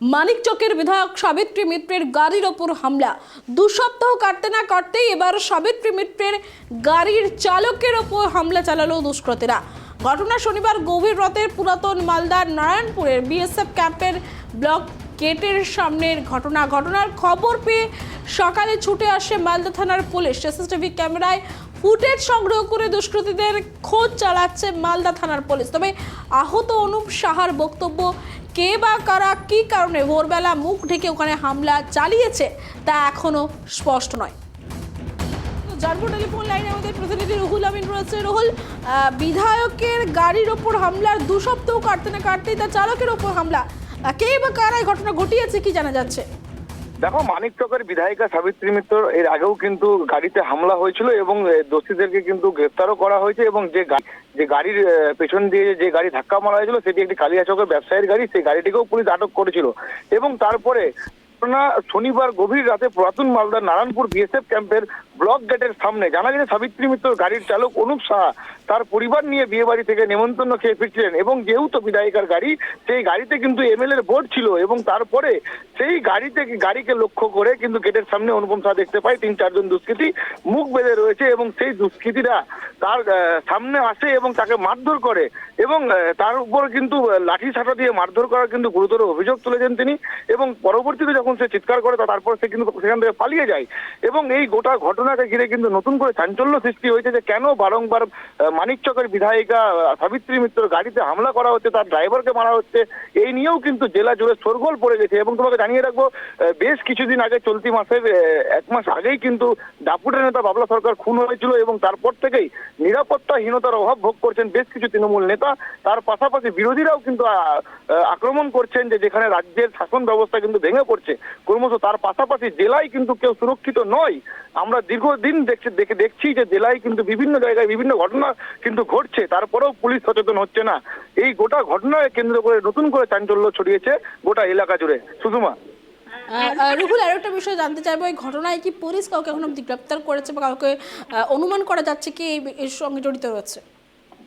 মানিকচকের বিধায়ক সাবিত্রী মিত্রের গাড়ির ওপর হামলা। দু সপ্তাহ কাটতে না কাটতেই এবার সাবিত্রী মিত্রের গাড়ির চালকের ওপর হামলা চালালো দুষ্কৃতীরা। ঘটনা শনিবার গভীর রথের পুরাতন মালদার নারায়ণপুরের বিএসএফ ক্যাম্পের ব্লক গেটের সামনের ঘটনা। ঘটনার খবর পেয়ে সকালে ছুটে আসে মালদা থানার পুলিশ। সিসিটিভি ক্যামেরায় ফুটেজ সংগ্রহ করে দুষ্কৃতীদের খোঁজ চালাচ্ছে মালদা থানার পুলিশ। তবে আহত অনুপ সাহার বক্তব্য, কে বা কারা, কী কারণে ভোরবেলা মুখ ঢেকে ওখানে হামলা চালিয়েছে, তা এখনও স্পষ্ট নয়। জানব টেলিফোন লাইনে আমাদের প্রতিনিধি রুহুল আমিন রয়েছে। রুহুল বিধায়কের গাড়ির ওপর হামলার দু সপ্তাহ কাটতে না কাটতেই তার চালকের ওপর হামলা। কে বা কারা ঘটনা ঘটিয়েছে কি জানা যাচ্ছে? দেখো, মানিক চকের বিধায়িকা সাবিত্রী মিত্র এর আগেও কিন্তু গাড়িতে হামলা হয়েছিল এবং দোষীদেরকে কিন্তু গ্রেফতারও করা হয়েছে এবং যে যে গাড়ির পেছন দিয়ে যে গাড়ি ধাক্কা মারা হয়েছিল, সেটি একটি কালিয়া চকের ব্যবসায়ীর গাড়ি, সেই গাড়িটিকেও পুলিশ আটক করেছিল। এবং তারপরে ঘটনা শনিবার গভীর রাতে পুরাতন মালদার নারায়ণপুর বিএসএফ ক্যাম্পের ব্লক গেটের সামনে। জানা গেছে, সাবিত্রী মিত্র গাড়ির চালক অনুপ সাহা তার পরিবার নিয়ে বিয়ে বাড়ি থেকে নেমন্তন্ন খেয়ে ফিরছিলেন এবং যেহেতু বিধায়িকার গাড়ি, সেই গাড়িতে কিন্তু এমএলএর বোর্ড ছিল এবং তারপরে সেই গাড়িতে গাড়িকে লক্ষ্য করে কিন্তু গেটের সামনে অনুপম সাহা দেখতে পায়। তিন, চারজন দুষ্কৃতী মুখ বেঁধে রয়েছে এবং সেই দুষ্কৃতীরা তার সামনে আসে এবং তাকে মারধর করে এবং তার উপর কিন্তু লাঠি সাটা দিয়ে মারধর করার কিন্তু গুরুতর অভিযোগ তুলেছেন তিনি এবং পরবর্তীতে যখন সে চিৎকার করে তারপর সে কিন্তু সেখান থেকে পালিয়ে যায় এবং এই গোটা ঘটনাকে ঘিরে কিন্তু নতুন করে চাঞ্চল্য সৃষ্টি হয়েছে যে কেন বারংবার মানিকচকের বিধায়িকা সাবিত্রী মিত্র গাড়িতে হামলা করা হচ্ছে, তার ড্রাইভারকে মারা হচ্ছে, এই নিয়েও কিন্তু জেলা জুড়ে শোরগোল পড়ে গেছে এবং তোমাকে জানিয়ে রাখব বেশ কিছুদিন আগে চলতি মাসের এক মাস আগেই কিন্তু দাপুটের নেতা বাবলা সরকার খুন হয়েছিল এবং তারপর থেকেই নিরাপত্তাহীনতার অভাব ভোগ করছেন বেশ কিছু তৃণমূল নেতা। তার পাশাপাশি বিরোধীরাও কিন্তু আক্রমণ করছেন যে যেখানে রাজ্যের শাসন ব্যবস্থা কিন্তু ভেঙে পড়ছে। ক্রমশ তার পাশাপাশি জেলায় কিন্তু কেউ সুরক্ষিত নয়। আমরা দীর্ঘদিন দেখছি, দেখে দেখছি যে জেলায় কিন্তু বিভিন্ন জায়গায় বিভিন্ন ঘটনা কিন্তু ঘটছে। তারপরেও পুলিশ সচেতন হচ্ছে না। এই গোটা ঘটনায় কেন্দ্র করে নতুন করে চাঞ্চল্য ছড়িয়েছে গোটা এলাকা জুড়ে। সুষমা। রুহুল, আরও একটা বিষয় জানতে চাইব, এই ঘটনায় কি পুলিশ কাউকে এখন অব্দি গ্রেপ্তার করেছে বা কাউকে অনুমান করা যাচ্ছে কি এর সঙ্গে জড়িত রয়েছে?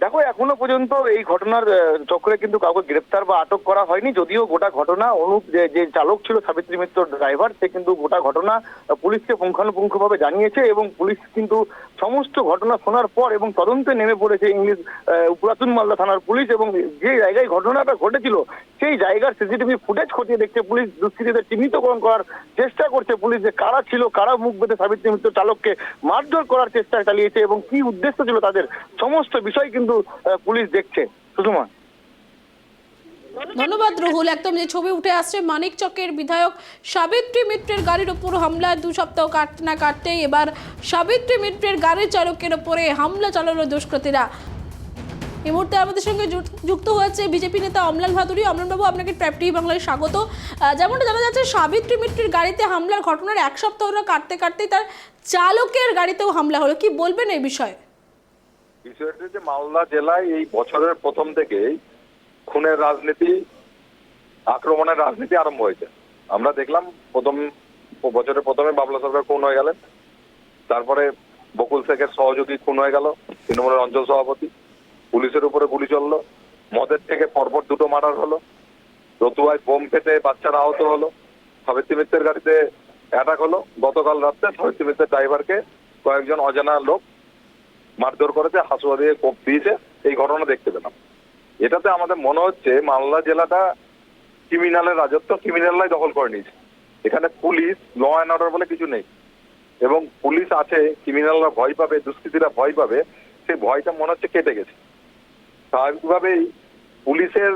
দেখো, এখনও পর্যন্ত এই ঘটনার চক্রে কিন্তু কাউকে গ্রেপ্তার বা আটক করা হয়নি। যদিও গোটা ঘটনা অনুপ, যে চালক ছিল সাবিত্রী মিত্র ড্রাইভার সে কিন্তু গোটা ঘটনা পুলিশকে পুঙ্খানুপুঙ্খভাবে জানিয়েছে এবং পুলিশ কিন্তু সমস্ত ঘটনা শোনার পর এবং তদন্তে নেমে পড়েছে ইংলিশ পুরাতন মালদা থানার পুলিশ এবং যে জায়গায় ঘটনাটা ঘটেছিল, সেই জায়গার সিসিটিভি ফুটেজ খতিয়ে দেখছে পুলিশ। দুষ্কৃতীদের চিহ্নিতকরণ করার চেষ্টা করছে পুলিশ যে কারা ছিল, কারা মুখ বেঁধে সাবিত্রী মিত্র চালককে মারধর করার চেষ্টা চালিয়েছে এবং কি উদ্দেশ্য ছিল তাদের, সমস্ত বিষয় কিন্তু পুলিশ দেখছে, সুষমা। ধন্যবাদ, রুহুল। একদম যে ছবি উঠে আসছে, মানিক চকের বিধায়ক সাবিত্রী মিত্রের গাড়ির ওপর হামলা দু সপ্তাহ কাটতে না কাটতে এবার সাবিত্রী মিত্রের গাড়ির চালকের ওপরে হামলা চালালো দুষ্কৃতীরা। এই মুহূর্তে আমাদের সঙ্গে যুক্ত- হয়েছে বিজেপি নেতা অমলাল ভাদুরী। অমলানবাবু আপনাকে ট্র্যাপটি বাংলায় স্বাগত। যেমনটা জানা যাচ্ছে, সাবিত্রী মিত্রের গাড়িতে হামলার ঘটনার এক সপ্তাহ কাটতে কাটতেই তার চালকের গাড়িতেও হামলা হলো। কি বলবেন এই বিষয়ে? বিষয়টি যে মালদা জেলায় এই বছরের প্রথম থেকেই খুনের রাজনীতি, আক্রমণের রাজনীতি আরম্ভ হয়েছে। আমরা দেখলাম প্রথম বছরের প্রথমে বাবলা সরকার খুন হয়ে গেলেন। তারপরে বকুল শেখের সহযোগী খুন হয়ে গেল, তৃণমূলের অঞ্চল সভাপতি। পুলিশের উপরে গুলি চলল। মদের থেকে পরপর দুটো মার্ডার হলো। রতুয়ায় বোম ফেটে বাচ্চারা আহত হলো। সাবিত্রী মিত্রের গাড়িতে অ্যাটাক হলো। গতকাল রাত্রে সাবিত্রী মিত্রের ড্রাইভারকে কয়েকজন অজানা লোক মারধর করেছে, হাসুয়া দিয়ে কোপ দিয়েছে, এই ঘটনা দেখতে পেলাম। এটাতে আমাদের মনে হচ্ছে মালদা জেলাটা ক্রিমিনালের রাজত্ব ক্রিমিনালরাই দখল করে নিয়েছে। এখানে পুলিশ ল অ্যান্ড অর্ডার বলে কিছু নেই। এবং পুলিশ আছে ক্রিমিনালরা ভয় পাবে, দুষ্কৃতীরা ভয় পাবে সেই ভয়টা মনে হচ্ছে কেটে গেছে। স্বাভাবিকভাবেই পুলিশের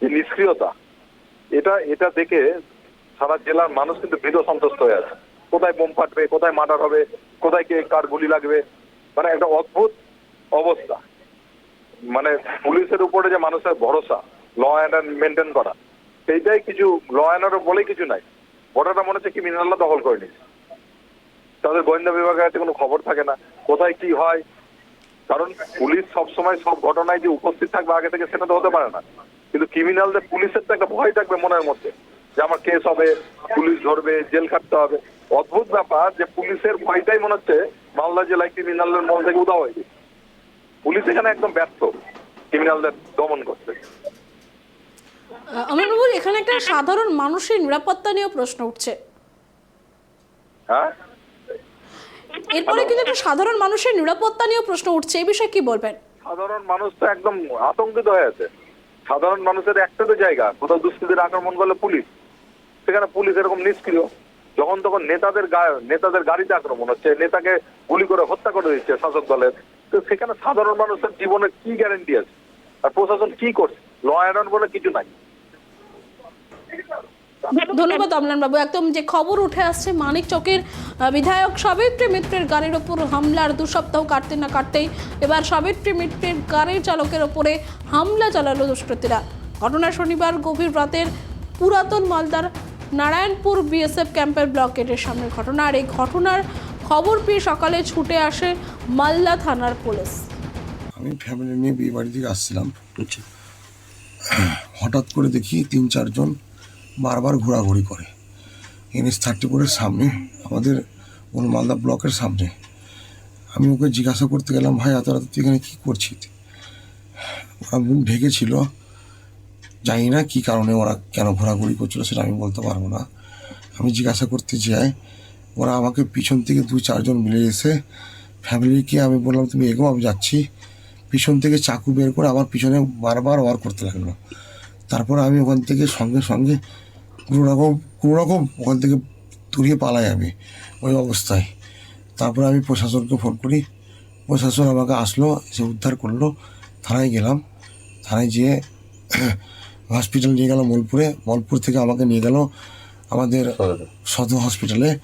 যে নিষ্ক্রিয়তা, এটা এটা দেখে সারা জেলার মানুষ কিন্তু ভীত সন্তুষ্ট হয়ে আছে। কোথায় বোম ফাটবে, কোথায় মার্ডার হবে, কোথায় কে কার গুলি লাগবে মানে একটা অদ্ভুত অবস্থা। মানে পুলিশের উপরে যে মানুষের ভরসা ল অ্যান্ড মেনটেন করা, সেইটাই কিছু ল অ্যান্ড অর্ডার বলে কিছু নাই। ওটাটা মনে হচ্ছে ক্রিমিনালরা দখল করে নিচ্ছে তাদের গোয়েন্দা বিভাগের কাছে কোনো খবর থাকে না, কোথায় কি হয়? কারণ পুলিশ সব সময় সব ঘটনায় যে উপস্থিত থাকবে আগে থেকে সেটা তো হতে পারে না। কিন্তু ক্রিমিনালদের পুলিশের তো একটা ভয় থাকবে মনের মধ্যে, যে আমার কেস হবে, পুলিশ ধরবে, জেল খাটতে হবে। অদ্ভুত ব্যাপার যে পুলিশের ভয়টাই মনে হচ্ছে মালদা জেলায় ক্রিমিনালদের মন থেকে উদা হয়ে গেছে পুলিশ এখানে একদম ব্যর্থ ক্রিমিনালদের দমন করতে। অমরবাবু এখানে একটা সাধারণ মানুষের নিরাপত্তা নিয়েও প্রশ্ন উঠছে। হ্যাঁ? এরপরে কিন্তু একটা সাধারণ মানুষের নিরাপত্তা নিয়েও প্রশ্ন উঠছে এই বিষয়ে কি বলবেন? সাধারণ মানুষ তো একদম আতঙ্কিত হয়ে আছে। সাধারণ মানুষের একটা তো জায়গা কোথাও দুষ্কৃতীর আক্রমণ করলে পুলিশ সেখানে পুলিশ এরকম নিষ্ক্রিয়। যখন তখন নেতাদের নেতাদের গাড়িতে আক্রমণ হচ্ছে, নেতাকে গুলি করে হত্যা করে দিচ্ছে শাসক দলের। তো সেখানে সাধারণ মানুষের জীবনে কি গ্যারেন্টি আছে? আর প্রশাসন কি করছে? ল অ্যান্ড বলে কিছু নাই। ধন্যবাদ অমলান বাবু একদম যে খবর উঠে আসছে, মানিক চকের বিধায়ক সাবিত্রী মিত্রের গাড়ির ওপর হামলার দু সপ্তাহ কাটতে না কাটতেই এবার সাবিত্রী মিত্রের গাড়ির চালকের ওপরে হামলা চালালো দুষ্কৃতীরা। ঘটনা শনিবার গভীর রাতের পুরাতন মালদার নারায়ণপুর বিএসএফ ক্যাম্পের ব্লক গেটের সামনে ঘটনা আর এই ঘটনার খবর পেয়ে সকালে ছুটে আসে মালদা থানার পুলিশ। আমি ফ্যামিলি নিয়ে বিয়ে বাড়ি থেকে আসছিলাম। হঠাৎ করে দেখি তিন চারজন বারবার ঘোরাঘুরি করে। এনএস থার্টি ফোরের সামনে আমাদের মালদা ব্লকের সামনে। আমি ওকে জিজ্ঞাসা করতে গেলাম ভাই এত রাতে তুই এখানে কী করছিস? ওরা মুখ ঢেকেছিল জানি না কী কারণে ওরা কেন ঘোরাঘুরি করছিল সেটা আমি বলতে পারব না। আমি জিজ্ঞাসা করতে যাই, ওরা আমাকে পিছন থেকে দু চারজন মিলে এসে ফ্যামিলিকে আমি বললাম, তুমি এগো, আমি যাচ্ছি। পিছন থেকে চাকু বের করে আমার পিছনে বারবার ওয়ার করতে লাগল। তারপর আমি ওখান থেকে সঙ্গে সঙ্গে কোনো রকম কোনো রকম ওখান থেকে দূরিয়ে পালাই আমি ওই অবস্থায়। তারপরে আমি প্রশাসনকে ফোন করি, প্রশাসন আমাকে আসলো, এসে উদ্ধার করল, থানায় গেলাম। থানায় যেয়ে হসপিটাল নিয়ে গেল মোলপুরে মোলপুর থেকে আমাকে নিয়ে গেল আমাদের সদর। হসপিটালে